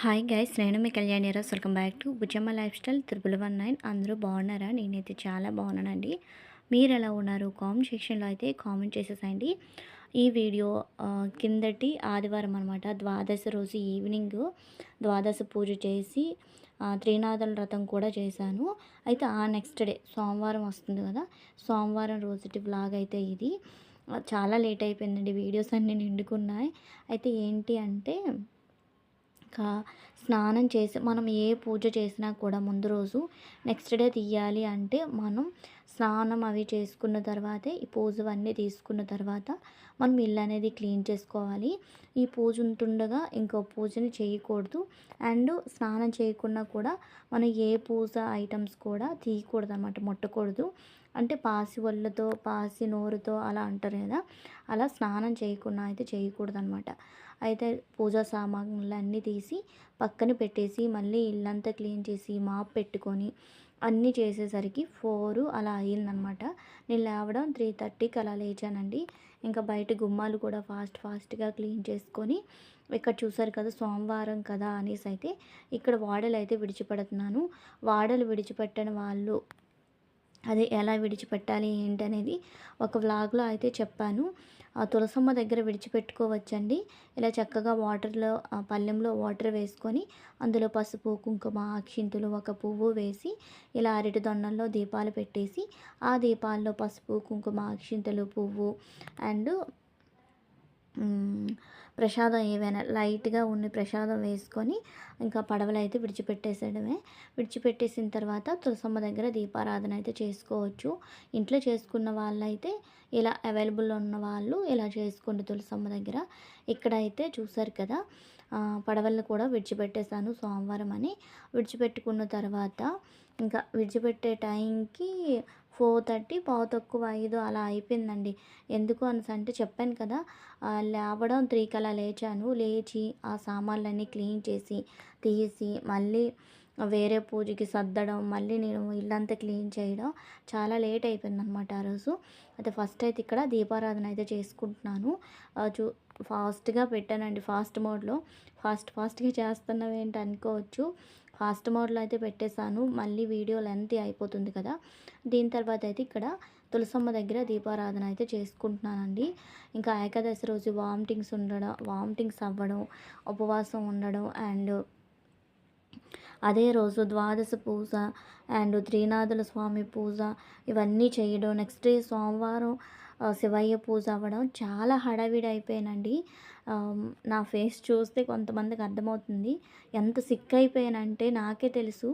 Hi guys నేను మీ Kalyani Raj. Welcome back to Bujjamma lifestyle triple one nine అందరూ బాగున్నారా? నేనైతే చాలా బాగున్నానండి. మీరు ఎలా ఉన్నారు? కామెంట్ సెక్షన్లో అయితే కామెంట్ చేసేసండి ఈ వీడియో కిందటి ఆదివారం అనమాట ద్వాదశ రోజు ఈవినింగ్ ద్వాదశ పూజ చేసి త్రినాథల త్రినాథుల వ్రతం కూడా చేశాను. అయితే ఆ నెక్స్ట్ డే సోమవారం వస్తుంది కదా. సోమవారం రోజుటి బ్లాగ్ అయితే ఇది. చాలా లేట్ అయిపోయిందండి. వీడియోస్ అన్నీ నిండుకున్నాయి. అయితే ఏంటి అంటే ఇంకా స్నానం చేసి మనం ఏ పూజ చేసినా కూడా ముందు రోజు నెక్స్ట్ డే తీయాలి అంటే మనం స్నానం అవి చేసుకున్న తర్వాతే ఈ పూజ అన్నీ తీసుకున్న తర్వాత మనం ఇల్లు అనేది క్లీన్ చేసుకోవాలి. ఈ పూజ ఉంటుండగా ఇంకో పూజని చేయకూడదు. అండ్ స్నానం చేయకుండా కూడా మనం ఏ పూజ ఐటమ్స్ కూడా తీయకూడదు అనమాట ముట్టకూడదు. అంటే పాసి ఒళ్ళతో పాసి నోరుతో అలా అంటారు కదా. అలా స్నానం చేయకుండా అయితే చేయకూడదు అనమాట అయితే పూజా సామాన్లు అన్నీ తీసి పక్కన పెట్టేసి మళ్ళీ ఇల్లంతా క్లీన్ చేసి మాప్ పెట్టుకొని అన్నీ చేసేసరికి ఫోరు అలా అయ్యిందనమాట. నేను లేవడం త్రీ థర్టీకి అలా లేచానండి. ఇంకా బయట గుమ్మాలు కూడా ఫాస్ట్ ఫాస్ట్గా క్లీన్ చేసుకొని ఇక్కడ చూసారు కదా సోమవారం కదా అనేసి అయితే ఇక్కడ వాడలు అయితే విడిచిపెడుతున్నాను. వాడలు విడిచిపెట్టని వాళ్ళు అది ఎలా విడిచిపెట్టాలి ఏంటి అనేది ఒక వ్లాగ్లో అయితే చెప్పాను. ఆ తులసమ్మ దగ్గర విడిచిపెట్టుకోవచ్చండి. ఇలా చక్కగా వాటర్లో పళ్ళెంలో వాటర్ వేసుకొని అందులో పసుపు కుంకుమ అక్షింతులు ఒక పువ్వు వేసి ఇలా అరటి దొన్నల్లో దీపాలు పెట్టేసి ఆ దీపాల్లో పసుపు కుంకుమ అక్షింతలు పువ్వు అండ్ ప్రసాదం ఏవైనా లైట్గా ఉన్న ప్రసాదం వేసుకొని ఇంకా పడవలు అయితే విడిచిపెట్టేసేయడమే. విడిచిపెట్టేసిన తర్వాత తులసమ్మ దగ్గర దీపారాధన అయితే చేసుకోవచ్చు. ఇంట్లో చేసుకున్న వాళ్ళైతే ఇలా అవైలబుల్ ఉన్న వాళ్ళు ఇలా చేసుకోండి తులసమ్మ దగ్గర. ఇక్కడైతే చూసారు కదా పడవలను కూడా విడిచిపెట్టేశాను సోమవారం అని. విడిచిపెట్టుకున్న తర్వాత ఇంకా విడిచిపెట్టే టైంకి ఫోర్ థర్టీ పావు తక్కువ ఐదు అలా అయిపోయిందండి. ఎందుకు అనేసి అంటే చెప్పాను కదా లేవడం త్రీకి అలా లేచాను. లేచి ఆ సామాన్లన్నీ క్లీన్ చేసి తీసి మళ్ళీ వేరే పూజకి సర్దడం మళ్ళీ నేను ఇల్లంతా క్లీన్ చేయడం చాలా లేట్ అయిపోయింది అనమాట ఆ రోజు. అయితే ఫస్ట్ అయితే ఇక్కడ దీపారాధన అయితే చేసుకుంటున్నాను. చూ ఫాస్ట్గా పెట్టానండి ఫాస్ట్ మోడ్లో. ఫాస్ట్ ఫాస్ట్గా చేస్తున్నావు ఏంటి అనుకోవచ్చు. ఫాస్ట్ మోడ్లో అయితే పెట్టేశాను. మళ్ళీ వీడియో లెంత్ అయిపోతుంది కదా. దీని తర్వాత అయితే ఇక్కడ తులసమ్మ దగ్గర దీపారాధన అయితే చేసుకుంటున్నానండి. ఇంకా ఏకాదశి రోజు వామిటింగ్స్ ఉండడం వామిటింగ్స్ అవ్వడం ఉపవాసం ఉండడం అండ్ అదే రోజు ద్వాదశ పూజ అండ్ త్రినాథుల స్వామి పూజ ఇవన్నీ చేయడం. నెక్స్ట్ డే సోమవారం శివయ్య పూజ అవ్వడం. చాలా హడావిడి అయిపోయానండి. నా ఫేస్ చూస్తే కొంతమందికి అర్థమవుతుంది. ఎంత సిక్ అయిపోయానంటే నాకే తెలుసు.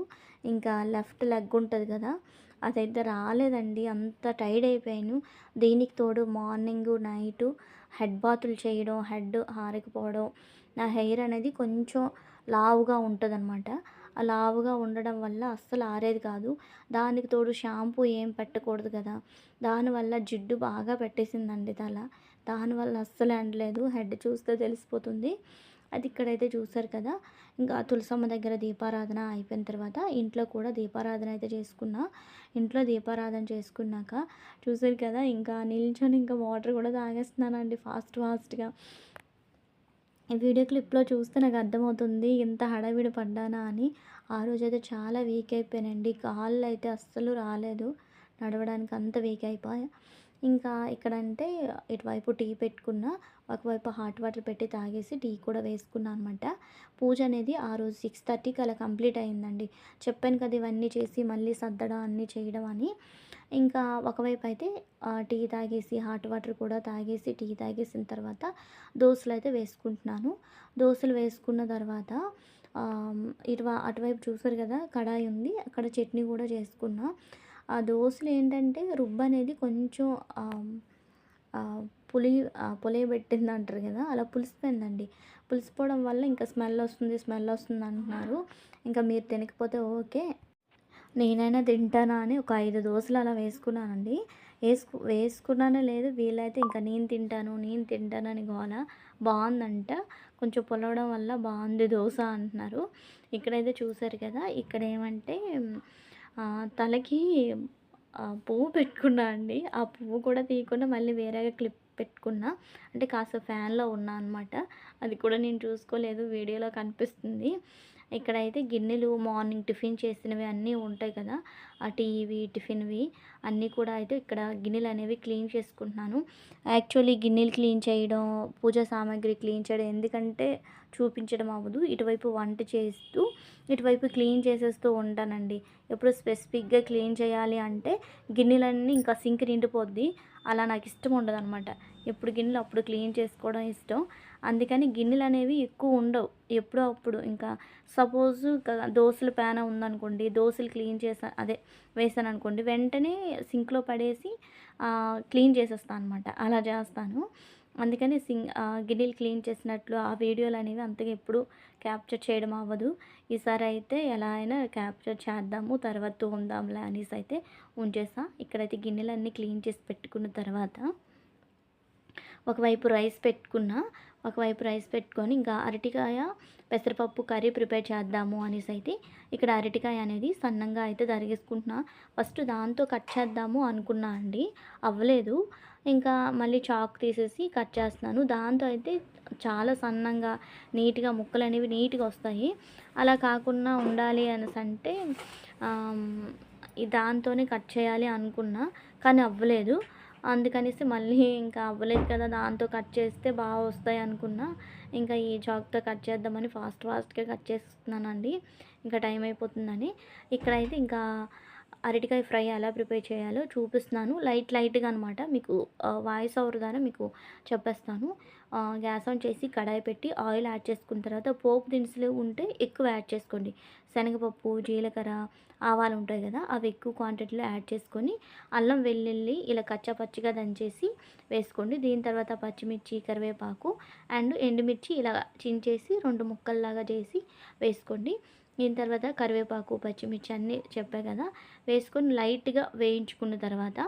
ఇంకా లెఫ్ట్ లెగ్ ఉంటుంది కదా అదైతే రాలేదండి. అంత టైర్డ్ అయిపోయాను. దీనికి తోడు మార్నింగ్ నైటు హెడ్ బాతులు చేయడం హెడ్ హారకపోవడం నా హెయిర్ అనేది కొంచెం లావుగా ఉంటుంది అనమాట లావుగా ఉండడం వల్ల అస్సలు ఆరేది కాదు. దానికి తోడు షాంపూ ఏం పెట్టకూడదు కదా. దానివల్ల జిడ్డు బాగా పెట్టేసిందండి తల. దానివల్ల అస్సలు ఎండలేదు హెడ్ చూస్తే తెలిసిపోతుంది. అది ఇక్కడైతే చూసారు కదా. ఇంకా తులసమ్మ దగ్గర దీపారాధన అయిపోయిన తర్వాత ఇంట్లో కూడా దీపారాధన అయితే చేసుకున్నా. ఇంట్లో దీపారాధన చేసుకున్నాక చూసారు కదా. ఇంకా నిల్చొని ఇంకా వాటర్ కూడా తాగేస్తున్నానండి ఫాస్ట్ ఫాస్ట్గా. వీడియో క్లిప్లో చూస్తే నాకు అర్థమవుతుంది ఇంత హడావిడి పడ్డానా అని. ఆ రోజైతే చాలా వీక్ అయిపోయానండి. కాళ్ళు అయితే అస్సలు రాలేదు. నడవడానికి అంత వీక్ అయిపోయా. ఇంకా ఇక్కడ అంటే ఇటువైపు టీ పెట్టుకున్న ఒకవైపు హాట్ వాటర్ పెట్టి తాగేసి టీ కూడా వేసుకున్నా అనమాట పూజ అనేది ఆ రోజు సిక్స్ థర్టీకి అలా కంప్లీట్ అయిందండి చెప్పాను కదా ఇవన్నీ చేసి మళ్ళీ సర్దడం అన్నీ చేయడం అని. ఇంకా ఒకవైపు అయితే టీ తాగేసి హాట్ వాటర్ కూడా తాగేసి టీ తాగేసిన తర్వాత దోశలు అయితే వేసుకుంటున్నాను. దోశలు వేసుకున్న తర్వాత ఇటు ఇటువ అటువైపు చూసారు కదా కడాయి ఉంది. అక్కడ చట్నీ కూడా చేసుకున్నా. ఆ దోశలు ఏంటంటే రుబ్బు అనేది కొంచెం పులి పులియబెట్టింది అంటారు కదా అలా పులిసిపోయిందండి. పులిసిపోవడం వల్ల ఇంకా స్మెల్ వస్తుంది స్మెల్ వస్తుంది అంటున్నారు. ఇంకా మీరు తినకపోతే ఓకే. నేనైనా తింటానా అని ఒక ఐదు దోశలు అలా వేసుకున్నానండి. వేసుకు వేసుకున్నానో లేదు వీలైతే ఇంకా నేను తింటాను నేను తింటానని గోల బాగుందంట. కొంచెం పొలవడం వల్ల బాగుంది దోశ అంటున్నారు. ఇక్కడైతే చూసారు కదా ఇక్కడ ఏమంటే తలకి పువ్వు పెట్టుకున్నా అండి. ఆ పువ్వు కూడా తీయకుండా మళ్ళీ వేరేగా క్లిప్ పెట్టుకున్నా. అంటే కాస్త ఫ్యాన్లో ఉన్నా అనమాట అది కూడా నేను చూసుకోలేదు. వీడియోలో కనిపిస్తుంది. ఇక్కడైతే గిన్నెలు మార్నింగ్ టిఫిన్ చేసినవి అన్నీ ఉంటాయి కదా. ఆ టీవి టిఫిన్వి అన్నీ కూడా అయితే ఇక్కడ గిన్నెలు అనేవి క్లీన్ చేసుకుంటున్నాను. యాక్చువల్లీ గిన్నెలు క్లీన్ చేయడం పూజా సామాగ్రి క్లీన్ చేయడం ఎందుకంటే చూపించడం అవ్వదు. ఇటువైపు వంట చేస్తూ ఇటువైపు క్లీన్ చేసేస్తూ ఉంటానండి. ఎప్పుడు స్పెసిఫిక్గా క్లీన్ చేయాలి అంటే గిన్నెలన్నీ ఇంకా సింక్ నిండిపోద్ది. అలా నాకు ఇష్టం ఉండదు అనమాట ఎప్పుడు గిన్నెలు అప్పుడు క్లీన్ చేసుకోవడం ఇష్టం. అందుకని గిన్నెలు అనేవి ఎక్కువ ఉండవు. ఎప్పుడో అప్పుడు ఇంకా సపోజ్ దోశల పేన ఉందనుకోండి దోశలు క్లీన్ చేసా అదే వేసాను అనుకోండి వెంటనే సింక్లో పడేసి క్లీన్ చేసేస్తాను అనమాట అలా చేస్తాను. అందుకని సింగ్ గిన్నెలు క్లీన్ చేసినట్లు ఆ వీడియోలు అనేవి అంతగా ఎప్పుడు క్యాప్చర్ చేయడం అవ్వదు. ఈసారి అయితే ఎలా అయినా క్యాప్చర్ చేద్దాము తర్వాత తోందాంలే అనేసి అయితే ఉంచేసా ఇక్కడైతే గిన్నెలన్నీ క్లీన్ చేసి పెట్టుకున్న తర్వాత ఒకవైపు రైస్ పెట్టుకున్న ఒకవైపు రైస్ పెట్టుకొని ఇంకా అరటికాయ పెసరపప్పు కర్రీ ప్రిపేర్ చేద్దాము అనేసి అయితే ఇక్కడ అరటికాయ అనేది సన్నంగా అయితే తరిగేసుకుంటున్నా. ఫస్ట్ దాంతో కట్ చేద్దాము అనుకున్నా అండి. అవ్వలేదు. ఇంకా మళ్ళీ చాక్ తీసేసి కట్ చేస్తున్నాను. దాంతో అయితే చాలా సన్నంగా నీట్గా ముక్కలు అనేవి నీట్గా వస్తాయి. అలా కాకుండా ఉండాలి అనేసి అంటే దాంతోనే కట్ చేయాలి అనుకున్నా కానీ అవ్వలేదు. అందుకనేసి మళ్ళీ ఇంకా అవ్వలేదు కదా దాంతో కట్ చేస్తే బాగా వస్తాయి అనుకున్నా. ఇంకా ఈ చాక్తో కట్ చేద్దామని ఫాస్ట్ ఫాస్ట్గా కట్ చేస్తున్నానండి. ఇంకా టైం అయిపోతుందని. ఇక్కడైతే ఇంకా అరటికాయ ఫ్రై ఎలా ప్రిపేర్ చేయాలో చూపిస్తున్నాను. లైట్ లైట్గా అనమాట మీకు వాయిస్ ఓవర్ ద్వారా మీకు చెప్పేస్తాను. గ్యాస్ ఆన్ చేసి కడాయి పెట్టి ఆయిల్ యాడ్ చేసుకున్న తర్వాత పోపు దినుసులు ఉంటే ఎక్కువ యాడ్ చేసుకోండి. శనగపప్పు జీలకర్ర ఆవాలు ఉంటాయి కదా అవి ఎక్కువ క్వాంటిటీలో యాడ్ చేసుకొని అల్లం వెల్లుల్లి ఇలా కచ్చపచ్చిగా దంచేసి వేసుకోండి. దీని తర్వాత పచ్చిమిర్చి కరివేపాకు అండ్ ఎండుమిర్చి ఇలా చించేసి రెండు ముక్కల్లాగా చేసి వేసుకోండి. దీని తర్వాత కరివేపాకు పచ్చిమిర్చి అన్నీ చెప్పా కదా వేసుకొని లైట్గా వేయించుకున్న తర్వాత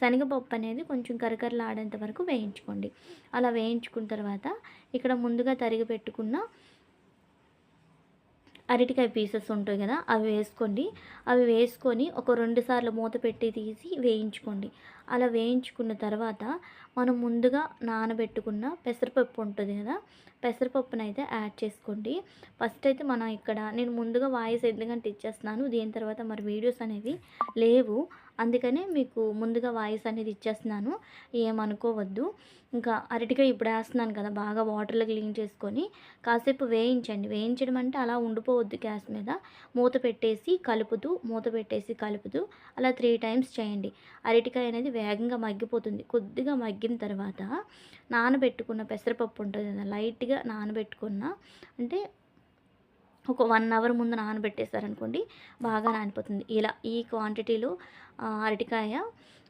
శనగపప్పు అనేది కొంచెం కరకరలాడేంత వరకు వేయించుకోండి. అలా వేయించుకున్న తర్వాత ఇక్కడ ముందుగా తరిగి పెట్టుకున్న అరటికాయ పీసెస్ ఉంటాయి కదా అవి వేసుకోండి. అవి వేసుకొని ఒక రెండు సార్లు మూత పెట్టి తీసి వేయించుకోండి. అలా వేయించుకున్న తర్వాత మనం ముందుగా నానబెట్టుకున్న పెసరపప్పు ఉంటుంది కదా పెసరపప్పును అయితే యాడ్ చేసుకోండి. ఫస్ట్ అయితే మనం ఇక్కడ నేను ముందుగా వాయిస్ ఎందుకంటే ఇచ్చేస్తున్నాను దీని తర్వాత మరి వీడియోస్ అనేవి లేవు. అందుకనే మీకు ముందుగా వాయిస్ అనేది ఇచ్చేస్తున్నాను. ఏమనుకోవద్దు. ఇంకా అరటికాయ ఇప్పుడు వేస్తున్నాను కదా బాగా వాటర్లో క్లీన్ చేసుకొని కాసేపు వేయించండి. వేయించడం అంటే అలా ఉండిపోవద్దు గ్యాస్ మీద. మూత పెట్టేసి కలుపుతూ మూత పెట్టేసి కలుపుతూ అలా త్రీ టైమ్స్ చేయండి. అరటికాయ అనేది వేగంగా మగ్గిపోతుంది. కొద్దిగా మగ్గిన తర్వాత నానబెట్టుకున్న పెసరపప్పు ఉంటుంది కదా లైట్గా నానబెట్టుకున్న అంటే ఒక వన్ అవర్ ముందు నానబెట్టేశారనుకోండి బాగా నానిపోతుంది. ఇలా ఈ క్వాంటిటీలో అరటికాయ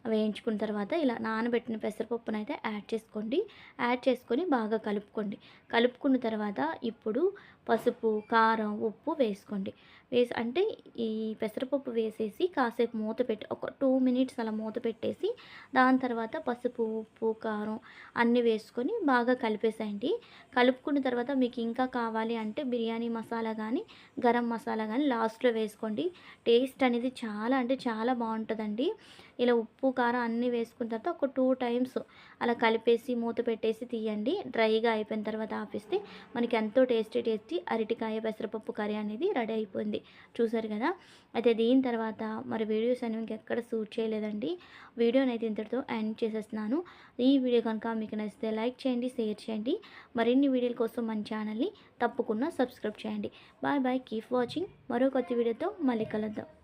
వేయించుకున్న తర్వాత ఇలా నానబెట్టిన పెసరపప్పును అయితే యాడ్ చేసుకోండి. యాడ్ చేసుకొని బాగా కలుపుకోండి. కలుపుకున్న తర్వాత ఇప్పుడు పసుపు కారం ఉప్పు వేసుకోండి. వేసి అంటే ఈ పెసరపప్పు వేసేసి కాసేపు మూత పెట్టి ఒక టూ మినిట్స్ అలా మూత పెట్టేసి దాని తర్వాత పసుపు ఉప్పు కారం అన్నీ వేసుకొని బాగా కలిపేసేయండి. కలుపుకున్న తర్వాత మీకు ఇంకా కావాలి అంటే బిర్యానీ మసాలా కానీ గరం మసాలా కానీ లాస్ట్లో వేసుకోండి. టేస్ట్ అనేది చాలా అంటే చాలా బాగుంటుందండి. ఇలా ఉప్పు కారం అన్నీ వేసుకున్న తర్వాత ఒక టూ టైమ్స్ అలా కలిపేసి మూత పెట్టేసి తీయండి. డ్రైగా అయిపోయిన తర్వాత ఆపిస్తే మనకి ఎంతో టేస్టీ టేస్టీ అరటికాయ పెసరపప్పు కర్రీ అనేది రెడీ అయిపోయింది. చూసారు కదా? అయితే దీని తర్వాత మరి వీడియోస్ అనేవి ఇంకెక్కడ షూట్ చేయలేదండి. వీడియోని అయితే ఇంతటితో ఎండ్ చేసేస్తున్నాను. ఈ వీడియో కనుక మీకు నచ్చితే లైక్ చేయండి షేర్ చేయండి. మరిన్ని వీడియోల కోసం మన ఛానల్ని తప్పకుండా సబ్స్క్రైబ్ చేయండి. Bye bye keep watching. మరో కొత్త వీడియోతో మళ్ళీ కలుద్దాం.